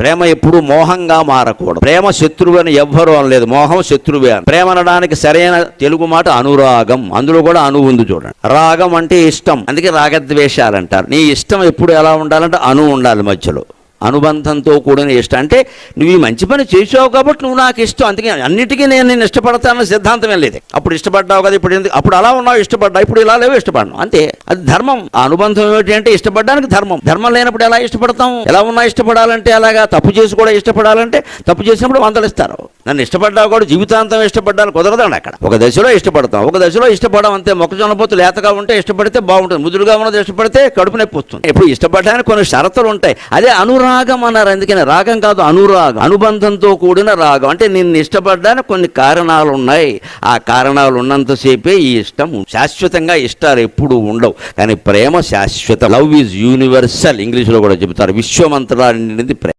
ప్రేమ ఎప్పుడు మోహంగా మారకూడదు. ప్రేమ శత్రువు అని ఎవ్వరు అనలేదు. మోహం శత్రువే అని. ప్రేమ అనడానికి సరైన తెలుగు మాట అనురాగం. అందులో కూడా అను ఉంది చూడండి. రాగం అంటే ఇష్టం. అందుకే రాగద్వేషాలు అంటారు. నీ ఇష్టం ఎప్పుడు ఎలా ఉండాలంటే అను ఉండాలి మధ్యలో. అనుబంధంతో కూడిన ఇష్టం. అంటే నువ్వు ఈ మంచి పని చేసావు కాబట్టి నువ్వు నాకు ఇష్టం. అందుకే అన్నిటికీ నేను నేను ఇష్టపడతానన్న సిద్ధాంతం లేదు. అప్పుడు ఇష్టపడ్డావు కదా ఇప్పుడు ఎందుకు? అప్పుడు అలా ఉన్నావు ఇష్టపడ్డా ఇప్పుడు ఇలా లేవు ఇష్టపడను. అంతే. అది ధర్మం. ఆ అనుబంధం ఏమిటి అంటే ఇష్టపడడానికి ధర్మం. ధర్మం లేనప్పుడు ఎలా ఇష్టపడతాం? ఎలా ఉన్నా ఇష్టపడాలంటే అలాగా తప్పు చేసి కూడా ఇష్టపడాలంటే తప్పు చేసినప్పుడు వందలు ఇస్తారు. నన్ను ఇష్టపడ్డావు కూడా జీవితాంతం ఇష్టపడ్డాను కుదరదండి అక్కడ. ఒక దశలో ఇష్టపడతాం. ఒక దశలో ఇష్టపడడం అంతే. మొక్కజొన్న పోతు లేతగా ఉంటే ఇష్టపడితే బాగుంటుంది. ముదురుగా ఉన్నది ఇష్టపడితే కడుపు నొప్పి వస్తుంది. ఇప్పుడు ఇష్టపడడానికి కొన్ని షరతులు ఉంటాయి. అదే అనురాగం అన్నారు. అందుకని రాగం కాదు అనురాగం అనుబంధంతో కూడిన రాగం. అంటే నిన్ను ఇష్టపడ్డానికి కొన్ని కారణాలు ఉన్నాయి. ఆ కారణాలు ఉన్నంతసేపే ఈ ఇష్టం శాశ్వతంగా ఇష్టాలు ఎప్పుడు ఉండవు. కానీ ప్రేమ శాశ్వత. లవ్ ఈజ్ యూనివర్సల్ ఇంగ్లీష్లో కూడా చెబుతారు. విశ్వమంతరా నిండింది ప్రేమ.